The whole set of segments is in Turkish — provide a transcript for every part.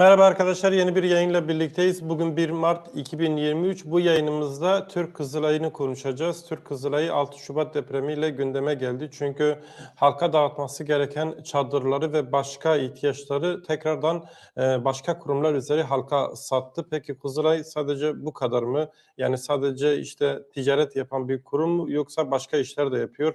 Merhaba arkadaşlar, yeni bir yayınla birlikteyiz. Bugün 1 Mart 2023. Bu yayınımızda Türk Kızılay'ını konuşacağız. Türk Kızılay'ı 6 Şubat depremiyle gündeme geldi. Çünkü halka dağıtması gereken çadırları ve başka ihtiyaçları tekrardan e, başka kurumlar üzeri halka sattı. Peki Kızılay sadece bu kadar mı? Yani sadece işte ticaret yapan bir kurum mu yoksa başka işler de yapıyor?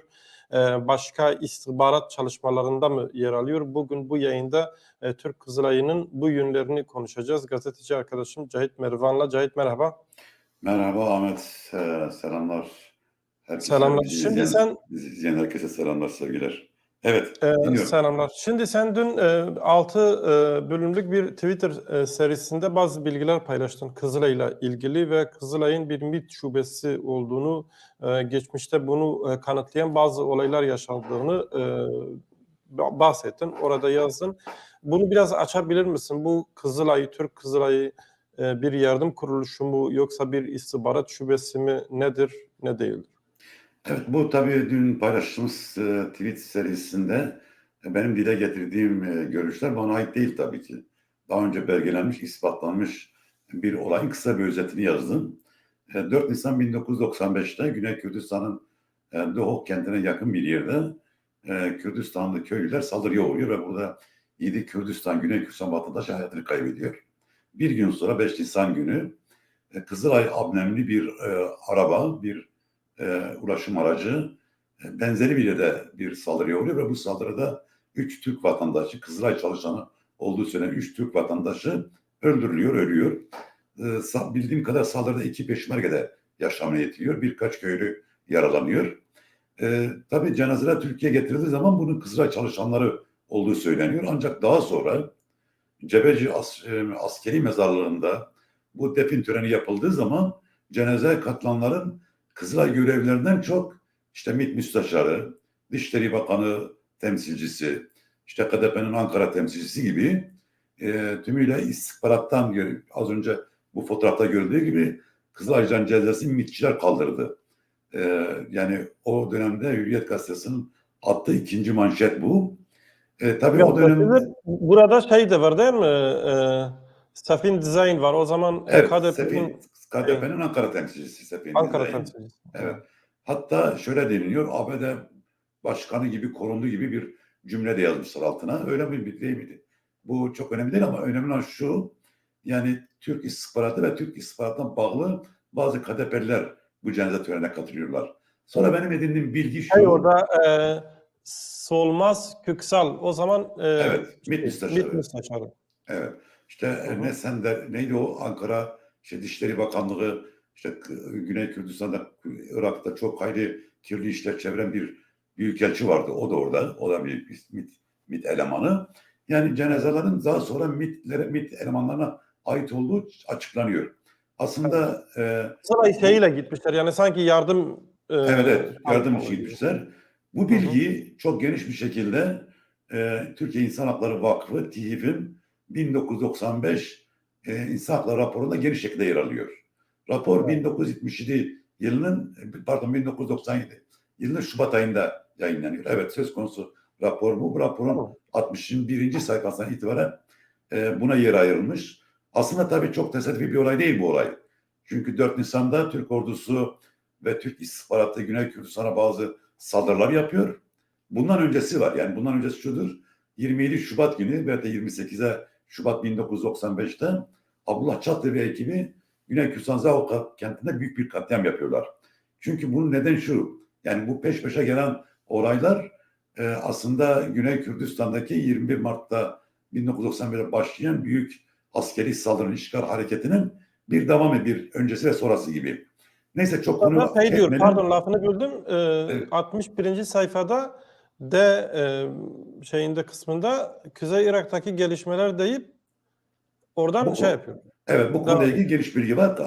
E, başka istihbarat çalışmalarında mı yer alıyor? Bugün bu yayında e, Türk Kızılay'ının bu yönlerini konuşacağız. Gazeteci arkadaşım Cahit Mervan'la. Cahit merhaba. Merhaba Ahmet, Ee, selamlar. Herkese, Selamlar. Şimdi sen- izleyen herkese selamlar, sevgiler. Evet, Ee, dinliyorum. selamlar. Şimdi sen dün 6 bölümlük bir Twitter e, serisinde bazı bilgiler paylaştın Kızılay'la ilgili ve Kızılay'ın bir MİT şubesi olduğunu, e, geçmişte bunu e, kanıtlayan bazı olaylar yaşandığını e, ba- bahsettin. Orada yazdın. Bunu biraz açabilir misin? Bu Kızılay, Türk Kızılay'ı e, bir yardım kuruluşu mu yoksa bir istihbarat şubesi mi nedir, ne değildir? Evet, bu tabii dün paylaştığımız e, tweet serisinde e, benim dile getirdiğim e, görüşler bana ait değil tabii ki. Daha önce belgelenmiş, ispatlanmış bir olayın kısa bir özetini yazdım. E, 4 Nisan 1995'te Güney Kürdistan'ın e, kentine yakın bir yerde e, Kürdistanlı köylüler saldırıya uğruyor ve burada 7 Kürdistan, Güney Kürdistan vatandaşı hayatını kaybediyor. Bir gün sonra 5 Nisan günü e, Kızılay amblemli bir e, araba, bir e, ulaşım aracı e, benzeri bir yerde bir saldırıya uğruyor ve bu saldırıda 3 Türk vatandaşı, Kızılay çalışanı olduğu söylenen 3 Türk vatandaşı öldürülüyor, ölüyor. E, bildiğim kadar saldırıda iki peşmergede yaşamını yitiriyor. Birkaç köylü yaralanıyor. E, tabii cenazeler Türkiye'ye getirildiği zaman bunun Kızılay çalışanları olduğu söyleniyor. Ancak daha sonra Cebeci as- e, askeri mezarlığında bu defin töreni yapıldığı zaman cenazeye katılanların Kızılay görevlilerinden çok işte MİT Müsteşarı, Dışişleri Bakanı temsilcisi, işte KDP'nin Ankara temsilcisi gibi e, tümüyle istihbarattan az önce bu fotoğrafta görüldüğü gibi Kızılaycan cezasını MİTçiler kaldırdı. E, yani o dönemde Hürriyet Gazetesi'nin attığı ikinci manşet bu. E, tabii o dönemde Burada şey de var değil mi? Ee, Safin Design var. O zaman evet, KDP'nin KDP'nin Ankara temsilcisi. Ankara temsilcisi. Evet. Hatta şöyle deniliyor, ABD başkanı gibi korundu gibi bir cümle de yazmışlar altına. Öyle mi değil miydi? Bu çok önemli değil ama önemli olan şu, yani Türk istihbaratı ve Türk istihbaratına bağlı bazı KDP'liler bu cenaze törenine katılıyorlar. Sonra benim edindiğim bilgi şu. Şey orada e, Solmaz Köksal. O zaman e, Evet, MİT şey, müsteşarı. MİT müsteşarı. Evet. İşte Hı hı. ne sender neydi o Ankara işte Dışişleri Bakanlığı işte Güney Kürdistan'da Irak'ta çok hayli kirli işler çeviren bir büyükelçi vardı. O da orada. O da bir MİT, MİT elemanı. Yani cenazelerin daha sonra MİT'lere, MİT elemanlarına ait olduğu açıklanıyor. Aslında e, Sonra şeyle gitmişler. Yani sanki yardım e, Evet, evet. Yardım için gitmişler. Bu hı. bilgiyi çok geniş bir şekilde e, Türkiye İnsan Hakları Vakfı, TİHİV'in 1995 e, İnsan Hakları raporunda geniş şekilde yer alıyor. Rapor Evet. 1977 yılının, pardon 1997 yılının Şubat ayında yayınlanıyor. Evet söz konusu rapor bu. Bu raporun Tamam. 61. sayfasından itibaren e, buna yer ayrılmış. Aslında tabii çok tesadüfi bir olay değil bu olay. Çünkü 4 Nisan'da Türk ordusu ve Türk istihbaratı Güney Kürdistan'a bazı saldırılar yapıyor. Bundan öncesi var. Yani bundan öncesi şudur. 27 Şubat günü ve de 28'e Şubat 1995'te Abdullah Çatlı ve ekibi Güney Kürdistan Zavka kentinde büyük bir katliam yapıyorlar. Çünkü bunun neden şu. Yani bu peş peşe gelen olaylar e, aslında Güney Kürdistan'daki 21 Mart'ta 1991'de başlayan büyük askeri saldırı işgal hareketinin bir devamı, bir öncesi ve sonrası gibi. Neyse çok konu şey diyor, etmenin- pardon lafını böldüm. Ee, Evet. 61. sayfada D e, şeyinde kısmında Kuzey Irak'taki gelişmeler deyip oradan Bu- şey yapıyor. Evet bu konuyla ilgili geniş bilgi var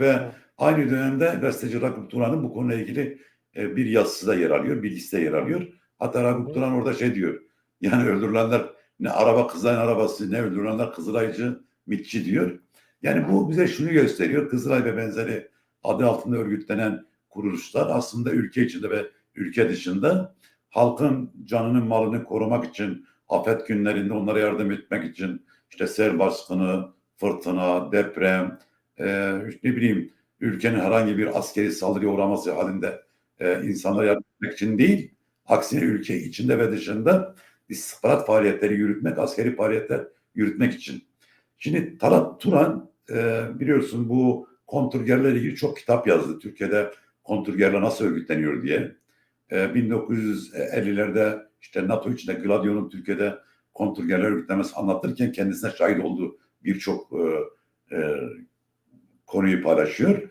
ve aynı dönemde gazeteci Rakip Turan'ın bu konuyla ilgili e, bir yazısı da yer alıyor, bilgisi de yer alıyor. Hatta Rakip. Turan orada şey diyor, yani öldürülenler ne araba Kızılay'ın arabası, ne öldürülenler Kızılaycı, mitçi diyor. Yani bu bize şunu gösteriyor, Kızılay ve benzeri adı altında örgütlenen kuruluşlar aslında ülke içinde ve ülke dışında halkın canının malını korumak için, afet günlerinde onlara yardım etmek için, işte sel baskını, fırtına, deprem, e, ne bileyim ülkenin herhangi bir askeri saldırıya uğraması halinde e, insanlara yardım etmek için değil, aksine ülke içinde ve dışında istihbarat faaliyetleri yürütmek, askeri faaliyetler yürütmek için. Şimdi Talat Turan e, biliyorsun bu kontrgerlerle ilgili çok kitap yazdı. Türkiye'de kontrgerler nasıl örgütleniyor diye. E, 1950'lerde işte NATO içinde Gladio'nun Türkiye'de kontrgerler örgütlemesi anlatırken kendisine şahit olduğu birçok e, e, konuyu paylaşıyor.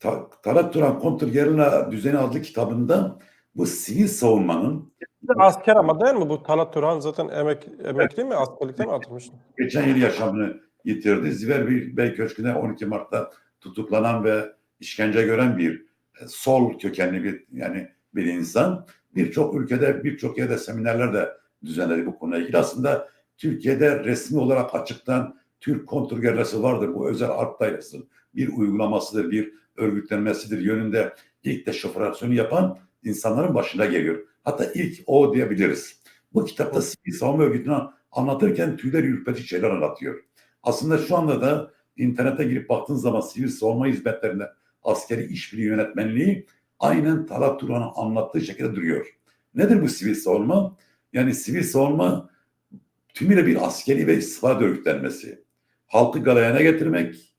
Ta, Talat Turan Kontrgerilla Düzeni adlı kitabında bu sivil savunmanın Asker ama değil mi? Bu Talat Turhan zaten emek, emekli mi? Askerlikte mi atılmış? geçen yıl yaşamını yitirdi. Ziver Bey Köşkü'nde 12 Mart'ta tutuklanan ve işkence gören bir e, sol kökenli bir yani bir insan. Birçok ülkede birçok yerde seminerler de düzenledi bu konuyla ilgili. Aslında Türkiye'de resmi olarak açıktan Türk kontrgerlası vardır. Bu özel harp dairesi bir uygulamasıdır, bir örgütlenmesidir yönünde ilk deşifrasyonu yapan insanların başında geliyor. Hatta ilk o diyebiliriz. Bu kitapta sivil savunma örgütünü anlatırken tüyler ürpetici şeyler anlatıyor. Aslında şu anda da internete girip baktığın zaman sivil savunma hizmetlerinde askeri işbirliği yönetmenliği aynen Talat Turan'ın anlattığı şekilde duruyor. Nedir bu sivil savunma? Yani sivil savunma tümüyle bir askeri ve istihbarat örgütlenmesi. Halkı galeyana getirmek,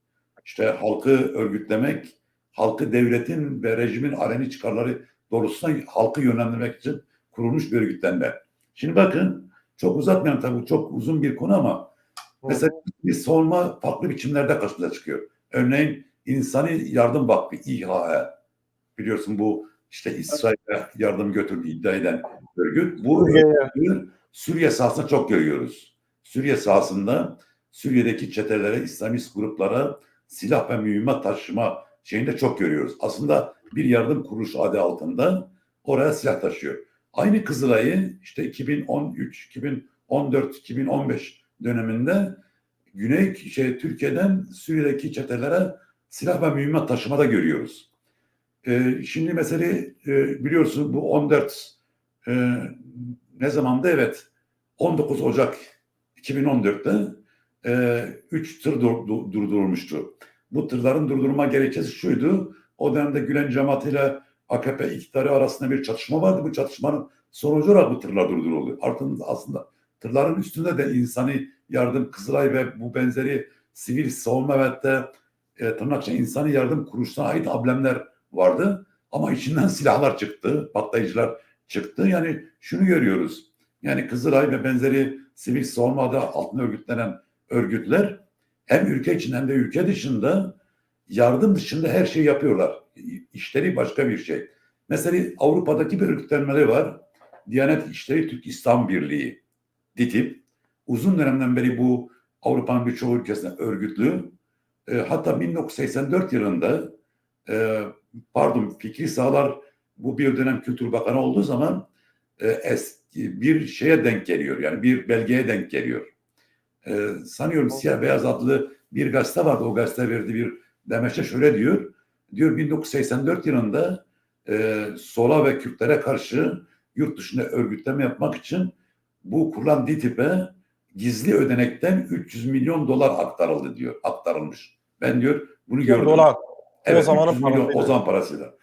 işte halkı örgütlemek, halkı devletin ve rejimin aleni çıkarları doğrultusunda halkı yönlendirmek için kurulmuş bir örgütlenme. Şimdi bakın çok uzatmayalım tabii çok uzun bir konu ama mesela bir savunma farklı biçimlerde karşımıza çıkıyor. Örneğin İnsani Yardım Vakfı İHA biliyorsun bu işte İsrail'e yardım götürdüğü iddia eden örgüt. Bu örgütü Suriye sahasında çok görüyoruz. Suriye sahasında Suriye'deki çetelere, İslamist gruplara silah ve mühimmat taşıma şeyini de çok görüyoruz. Aslında bir yardım kuruluşu adı altında oraya silah taşıyor. Aynı Kızılay'ı işte 2013, 2014, 2015 döneminde Güney şey Türkiye'den Suriye'deki çetelere silah ve mühimmat taşımada görüyoruz. Ee, şimdi mesela e, biliyorsun bu 14 e, ne zamanda evet 19 Ocak 2014'te 3 tır dur- dur- durdurulmuştu. Bu tırların durdurma gerekçesi şuydu. O dönemde Gülen cemaatiyle AKP iktidarı arasında bir çatışma vardı. Bu çatışmanın sonucu olarak bu tırlar durduruldu. Artık aslında tırların üstünde de insani yardım, Kızılay ve bu benzeri sivil savunma ve hatta e, tırnakça insani yardım kuruluşuna ait amblemler vardı. Ama içinden silahlar çıktı, patlayıcılar çıktı. Yani şunu görüyoruz. Yani Kızılay ve benzeri sivil savunma adı altında örgütlenen örgütler hem ülke içinde hem de ülke dışında yardım dışında her şeyi yapıyorlar. İşleri başka bir şey. Mesela Avrupa'daki bir örgütlenmeleri var. Diyanet İşleri Türk İslam Birliği, DİTİB. Uzun dönemden beri bu Avrupa'nın birçok ülkesinde örgütlü. E, hatta 1984 yılında e, pardon Fikri Sağlar bu bir dönem Kültür Bakanı olduğu zaman e, eski bir şeye denk geliyor. Yani bir belgeye denk geliyor. E, sanıyorum Siyah Beyaz adlı bir gazete vardı. O gazete verdiği bir demeçte şöyle diyor. Diyor 1984 yılında e, sola ve Kürtlere karşı yurt dışında örgütleme yapmak için bu kurulan DİTİB'e gizli ödenekten 300 milyon dolar aktarıldı diyor. Aktarılmış. Ben diyor bunu gördüm. Dolar. Evet, O zamanın 300 milyon parasıyla. o zaman parasıyla.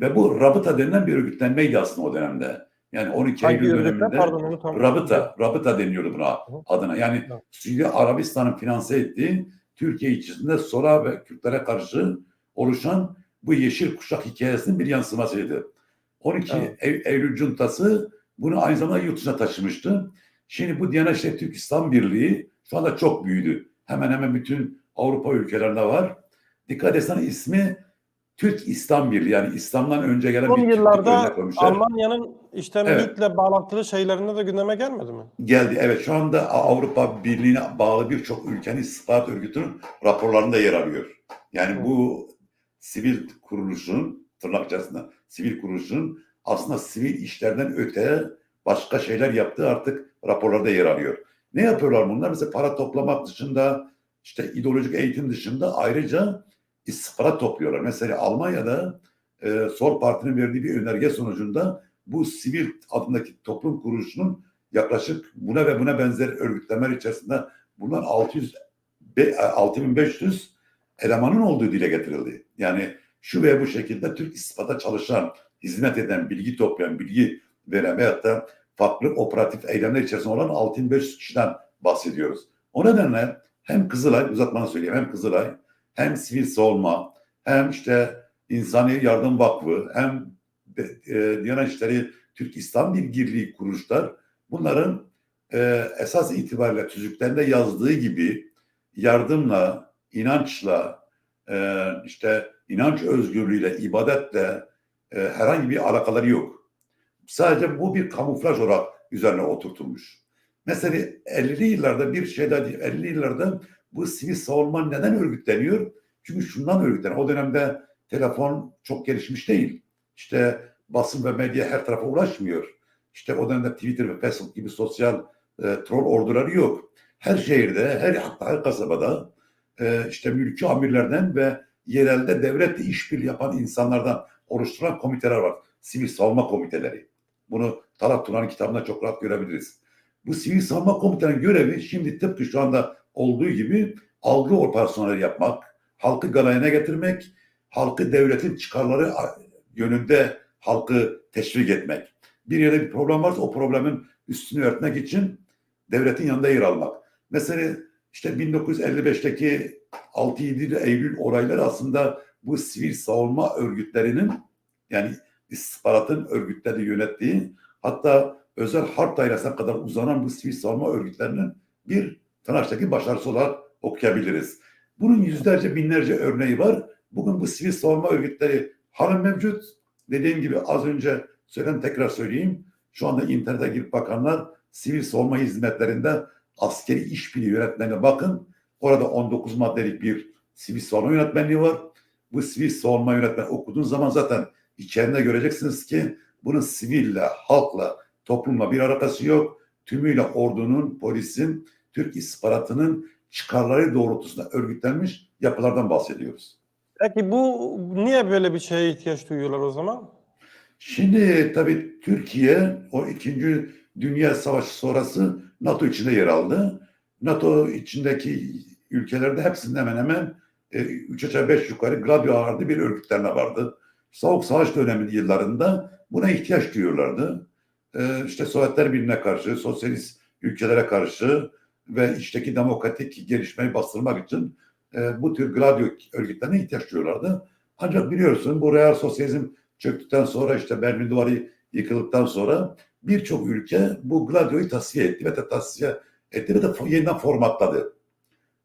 Ve bu rabıta denilen bir örgütlenmeydi aslında o dönemde. Yani 12 Hangi Eylül döneminde Pardon onu tam... rabıta, rabıta deniyordu buna Hı. adına. Yani Evet. Suudi Arabistan'ın finanse ettiği Türkiye içerisinde Sora ve Kürtlere karşı oluşan bu yeşil kuşak hikayesinin bir yansımasıydı. 12 Evet. Ev- Eylül Cuntası bunu aynı zamanda yurt dışına taşımıştı. Şimdi bu Diyanet İşleri Türk İslam Birliği şu anda çok büyüdü. Hemen hemen bütün Avrupa ülkelerinde var. Dikkat etsen ismi Türk İslam Birliği yani İslam'dan önce gelen Son bir yıllarda. Almanya'nın işte Evet. MİT'le bağlantılı şeylerinde de gündeme gelmedi mi? Geldi. Evet şu anda Avrupa Birliği'ne bağlı birçok ülkenin istihbarat örgütünün raporlarında yer alıyor. Yani Hı. bu sivil kuruluşun tırnak içerisinde sivil kuruluşun aslında sivil işlerden öte başka şeyler yaptığı artık raporlarda yer alıyor. Ne yapıyorlar bunlar? Mesela para toplamak dışında işte ideolojik eğitim dışında ayrıca istihbarat topluyorlar. Mesela Almanya'da e, Sol Parti'nin verdiği bir önerge sonucunda bu sivil adındaki toplum kuruluşunun yaklaşık buna ve buna benzer örgütlemeler içerisinde bundan 600 be- 6500 elemanın olduğu dile getirildi. Yani şu veya bu şekilde Türk istihbarata çalışan, hizmet eden, bilgi toplayan, bilgi veren veyahut da farklı operatif eylemler içerisinde olan 6500 kişiden bahsediyoruz. O nedenle hem Kızılay, uzatmanı söyleyeyim, hem Kızılay, hem Sivil Savunma, hem işte İnsani Yardım Vakfı, hem e, Diyanet İşleri Türk İslam Birliği kuruluşlar bunların e, esas itibariyle tüzüklerinde yazdığı gibi yardımla, inançla, e, işte inanç özgürlüğüyle, ibadetle e, herhangi bir alakaları yok. Sadece bu bir kamuflaj olarak üzerine oturtulmuş. Mesela 50'li yıllarda bir şeyler 50'li yıllarda bu sivil savunma neden örgütleniyor? Çünkü şundan örgütleniyor. O dönemde telefon çok gelişmiş değil. İşte basın ve medya her tarafa ulaşmıyor. İşte o dönemde Twitter ve Facebook gibi sosyal e, troll orduları yok. Her şehirde, her hatta her kasabada e, işte mülki amirlerden ve yerelde devletle işbirliği yapan insanlardan oluşturulan komiteler var. Sivil savunma komiteleri. Bunu Talat Turan'ın kitabında çok rahat görebiliriz. Bu sivil savunma komitelerinin görevi şimdi tıpkı şu anda olduğu gibi algı operasyonları yapmak, halkı galayana getirmek, halkı devletin çıkarları yönünde halkı teşvik etmek. Bir yerde bir problem varsa o problemin üstünü örtmek için devletin yanında yer almak. Mesela işte 1955'teki 6-7 Eylül olayları aslında bu sivil savunma örgütlerinin yani istihbaratın örgütleri yönettiği hatta özel harp dairesine kadar uzanan bu sivil savunma örgütlerinin bir Tırnak'taki başarısı olarak okuyabiliriz. Bunun yüzlerce binlerce örneği var. Bugün bu sivil savunma örgütleri halen mevcut. Dediğim gibi az önce söyledim tekrar söyleyeyim. Şu anda internete girip bakanlar sivil savunma hizmetlerinde askeri işbirliği yönetmenine bakın. Orada 19 maddelik bir sivil savunma yönetmenliği var. Bu sivil savunma yönetmeni okuduğun zaman zaten içerisinde göreceksiniz ki bunun siville, halkla, toplumla bir alakası yok. Tümüyle ordunun, polisin, Türk istihbaratının çıkarları doğrultusunda örgütlenmiş yapılardan bahsediyoruz. Peki bu niye böyle bir şeye ihtiyaç duyuyorlar o zaman? Şimdi tabii Türkiye o ikinci Dünya Savaşı sonrası NATO içinde yer aldı. NATO içindeki ülkelerde hepsinde hemen hemen 3 aşağı 5 yukarı Gladio adlı bir örgütlenme vardı. Soğuk Savaş dönemi yıllarında buna ihtiyaç duyuyorlardı. E, işte Sovyetler Birliği'ne karşı, sosyalist ülkelere karşı ve içteki demokratik gelişmeyi bastırmak için e, bu tür Gladio örgütlerine ihtiyaç duyuyorlardı. Ancak biliyorsun bu real sosyalizm çöktükten sonra işte Berlin Duvarı yıkıldıktan sonra birçok ülke bu Gladio'yu tasfiye etti ve de tasfiye etti ve de yeniden formatladı.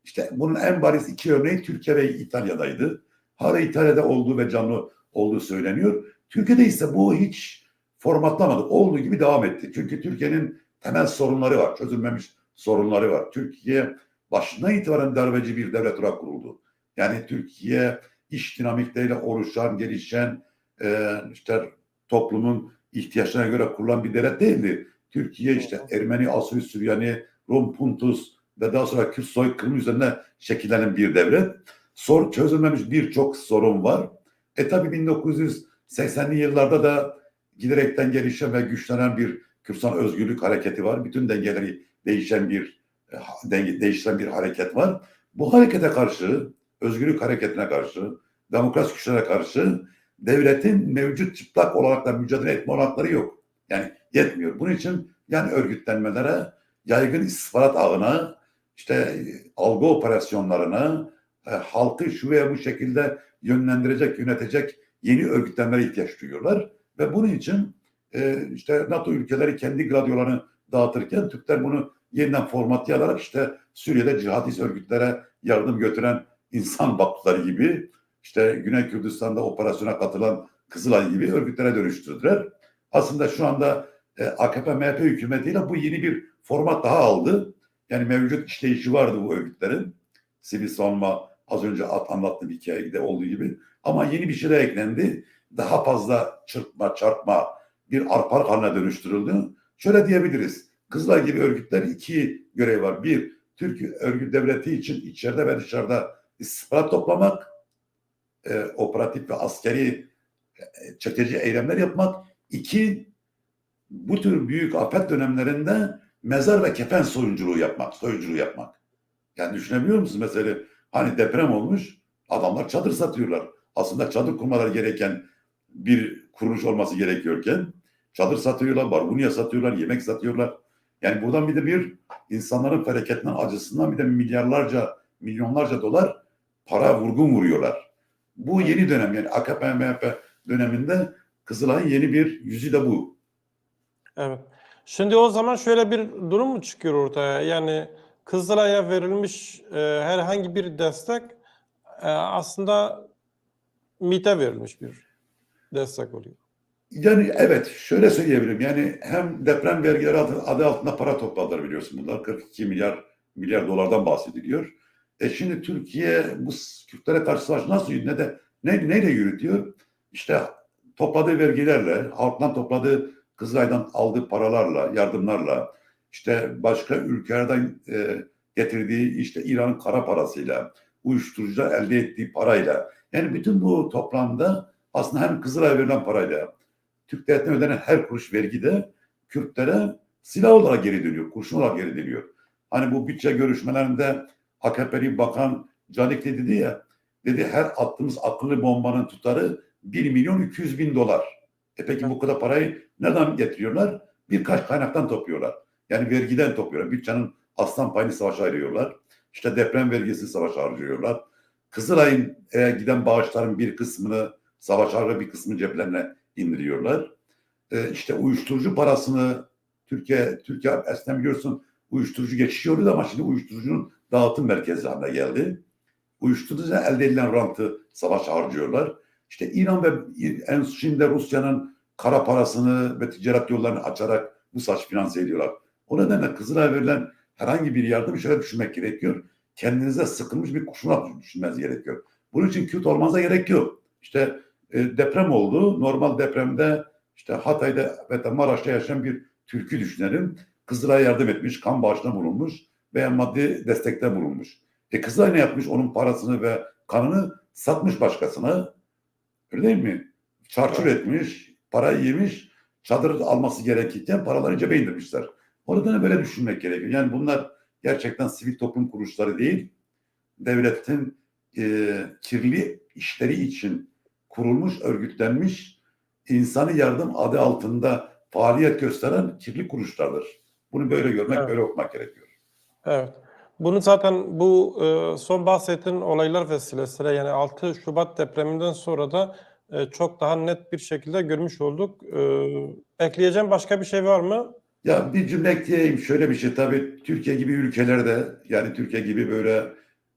İşte bunun en bariz iki örneği Türkiye ve İtalya'daydı. Hala İtalya'da olduğu ve canlı olduğu söyleniyor. Türkiye'de ise bu hiç formatlamadı. Olduğu gibi devam etti. Çünkü Türkiye'nin temel sorunları var. Çözülmemiş sorunları var. Türkiye başından itibaren darbeci bir devlet olarak kuruldu. Yani Türkiye iş dinamikleriyle oluşan, gelişen, e, işte toplumun ihtiyaçlarına göre kurulan bir devlet değildi. Türkiye işte Ermeni, Asuri, Süryani, Rum, Puntus ve daha sonra Kürt soykırımı üzerine şekillenen bir devlet. Sor, çözülmemiş birçok sorun var. E tabi 1980'li yıllarda da giderekten gelişen ve güçlenen bir Kürsan özgürlük hareketi var. Bütün dengeleri değişen bir e, değişen bir hareket var. Bu harekete karşı, özgürlük hareketine karşı, demokrasi güçlere karşı devletin mevcut çıplak olarak da mücadele etme olanakları yok. Yani yetmiyor. Bunun için yani örgütlenmelere, yaygın istihbarat ağına, işte algı operasyonlarına, e, halkı şu veya bu şekilde yönlendirecek, yönetecek yeni örgütlenmelere ihtiyaç duyuyorlar. Ve bunun için e, işte NATO ülkeleri kendi gladyolarını dağıtırken Türkler bunu yeniden formatlayarak işte Suriye'de cihadist örgütlere yardım götüren insan baktıları gibi işte Güney Kürdistan'da operasyona katılan Kızılay gibi örgütlere dönüştürdüler. Aslında şu anda e, AKP-MHP hükümetiyle bu yeni bir format daha aldı. Yani mevcut işleyişi vardı bu örgütlerin. Sivil savunma az önce anlattığım hikayede olduğu gibi. Ama yeni bir şey de eklendi. Daha fazla çırpma, çarpma bir arpalık haline dönüştürüldü. Şöyle diyebiliriz. Kızılay gibi örgütler iki görev var. Bir, Türk örgüt devleti için içeride ve dışarıda istihbarat toplamak e, operatif ve askeri e, eylemler yapmak. İki, bu tür büyük afet dönemlerinde mezar ve kefen soyunculuğu yapmak, soyunculuğu yapmak. Yani düşünebiliyor musunuz mesela hani deprem olmuş adamlar çadır satıyorlar. Aslında çadır kurmaları gereken bir kuruluş olması gerekiyorken çadır satıyorlar, barbunya satıyorlar, yemek satıyorlar. Yani buradan bir de bir insanların felaketinden, acısından bir de milyarlarca, milyonlarca dolar para vurgun vuruyorlar. Bu yeni dönem yani AKP MHP döneminde Kızılay'ın yeni bir yüzü de bu. Evet. Şimdi o zaman şöyle bir durum mu çıkıyor ortaya? Yani Kızılay'a verilmiş e, herhangi bir destek e, aslında MİT'e verilmiş bir destek oluyor. Yani evet şöyle söyleyebilirim. Yani hem deprem vergileri adı, adı altında para topladılar biliyorsun bunlar. 42 milyar milyar dolardan bahsediliyor. E şimdi Türkiye bu Kürtlere karşı savaş nasıl ne de ne neyle yürütüyor? İşte topladığı vergilerle, halktan topladığı Kızılay'dan aldığı paralarla, yardımlarla, işte başka ülkelerden e, getirdiği işte İran'ın kara parasıyla, uyuşturucular elde ettiği parayla, yani bütün bu toplamda aslında hem Kızılay'a verilen parayla, Türk devletine ödenen her kuruş vergi de Kürtlere silah olarak geri dönüyor, kurşun olarak geri dönüyor. Hani bu bütçe görüşmelerinde AKP'li bakan Canikli dedi ya, dedi her attığımız akıllı bombanın tutarı 1 milyon 200 bin dolar. E peki bu kadar parayı nereden getiriyorlar? Birkaç kaynaktan topluyorlar. Yani vergiden topluyorlar. Bütçenin aslan payını savaşa ayırıyorlar. İşte deprem vergisini savaşa harcıyorlar. Kızılay'ın e, giden bağışların bir kısmını savaş harcı bir kısmını ceplerine indiriyorlar. E, işte uyuşturucu parasını Türkiye Türkiye eskiden biliyorsun uyuşturucu geçiyordu ama şimdi uyuşturucunun dağıtım merkezi haline geldi. Uyuşturucu elde edilen rantı savaş harcıyorlar. İşte İran ve en şimdi Rusya'nın kara parasını ve ticaret yollarını açarak bu saç finanse ediyorlar. O nedenle Kızılay'a verilen herhangi bir yardım şöyle düşünmek gerekiyor. Kendinize sıkılmış bir kurşuna düşünmeniz gerekiyor. Bunun için Kürt olmanıza gerek yok. İşte e, deprem oldu. Normal depremde işte Hatay'da ve Maraş'ta yaşayan bir Türk'ü düşünelim. Kızılay'a yardım etmiş, kan bağışına bulunmuş veya maddi destekte bulunmuş. E Kızılay ne yapmış? Onun parasını ve kanını satmış başkasına. Öyle değil mi? Çarçur etmiş, parayı yemiş, çadır alması gerekirken paraları cebe indirmişler. O nedenle böyle düşünmek gerekiyor. Yani bunlar gerçekten sivil toplum kuruluşları değil, devletin e, kirli işleri için kurulmuş, örgütlenmiş, insanı yardım adı altında faaliyet gösteren kirli kuruluşlardır. Bunu böyle görmek, Evet. böyle okumak gerekiyor. Evet. Bunu zaten bu e, son bahsettiğin olaylar vesilesiyle yani 6 Şubat depreminden sonra da e, çok daha net bir şekilde görmüş olduk. E, ekleyeceğim başka bir şey var mı? Ya bir cümle ekleyeyim. Şöyle bir şey tabii Türkiye gibi ülkelerde yani Türkiye gibi böyle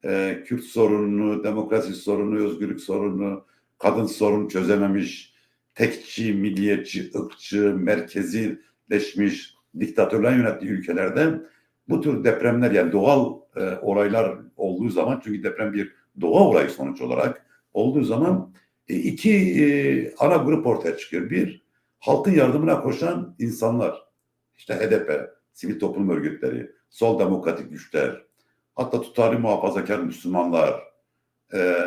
e, Kürt sorununu, demokrasi sorununu, özgürlük sorununu, kadın sorunu çözememiş, tekçi, milliyetçi, ırkçı, merkezileşmiş diktatörler yönettiği ülkelerde bu tür depremler yani doğal e, olaylar olduğu zaman çünkü deprem bir doğa olayı sonuç olarak olduğu zaman e, iki e, ana grup ortaya çıkıyor. Bir, halkın yardımına koşan insanlar. İşte HDP, sivil toplum örgütleri, sol demokratik güçler, hatta tutarlı muhafazakar Müslümanlar, e,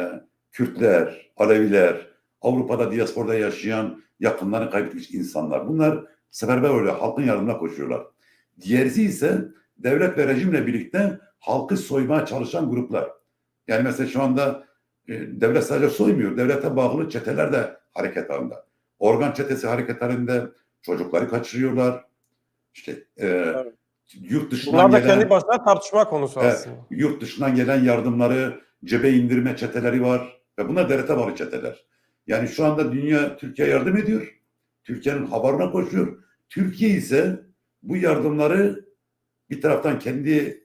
Kürtler, Aleviler, Avrupa'da diasporada yaşayan yakınlarını kaybetmiş insanlar. Bunlar seferber öyle halkın yardımına koşuyorlar. Diğerisi ise devlet ve rejimle birlikte halkı soymaya çalışan gruplar. Yani mesela şu anda e, devlet sadece soymuyor, devlete bağlı çeteler de hareket halinde. Organ çetesi hareket halinde çocukları kaçırıyorlar. İşte e, yurt dışından Bunlar da gelen kendi başına tartışma konusu aslında. yurt dışından gelen yardımları cebe indirme çeteleri var ve bunlar devlete bağlı çeteler. Yani şu anda dünya Türkiye yardım ediyor. Türkiye'nin havarına koşuyor. Türkiye ise bu yardımları bir taraftan kendi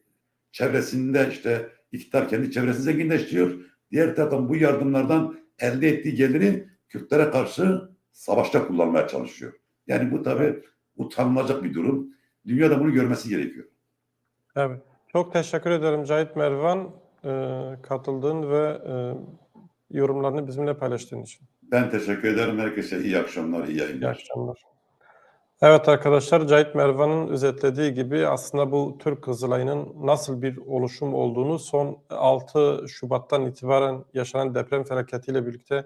çevresinde işte iktidar kendi çevresini zenginleştiriyor. Diğer taraftan bu yardımlardan elde ettiği geliri Kürtlere karşı savaşta kullanmaya çalışıyor. Yani bu tabii utanılacak bir durum. Dünya da bunu görmesi gerekiyor. Evet. Çok teşekkür ederim Cahit Mervan e, katıldığın ve e, yorumlarını bizimle paylaştığın için. Ben teşekkür ederim. Herkese iyi akşamlar, iyi İyi yayınlar. akşamlar. Evet arkadaşlar Cahit Mervan'ın özetlediği gibi aslında bu Türk Kızılayı'nın nasıl bir oluşum olduğunu son 6 Şubat'tan itibaren yaşanan deprem felaketiyle birlikte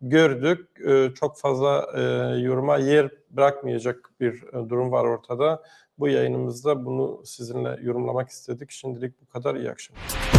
gördük. Ee, Çok fazla e, yoruma yer bırakmayacak bir e, durum var ortada. Bu yayınımızda bunu sizinle yorumlamak istedik. Şimdilik bu kadar. İyi akşamlar.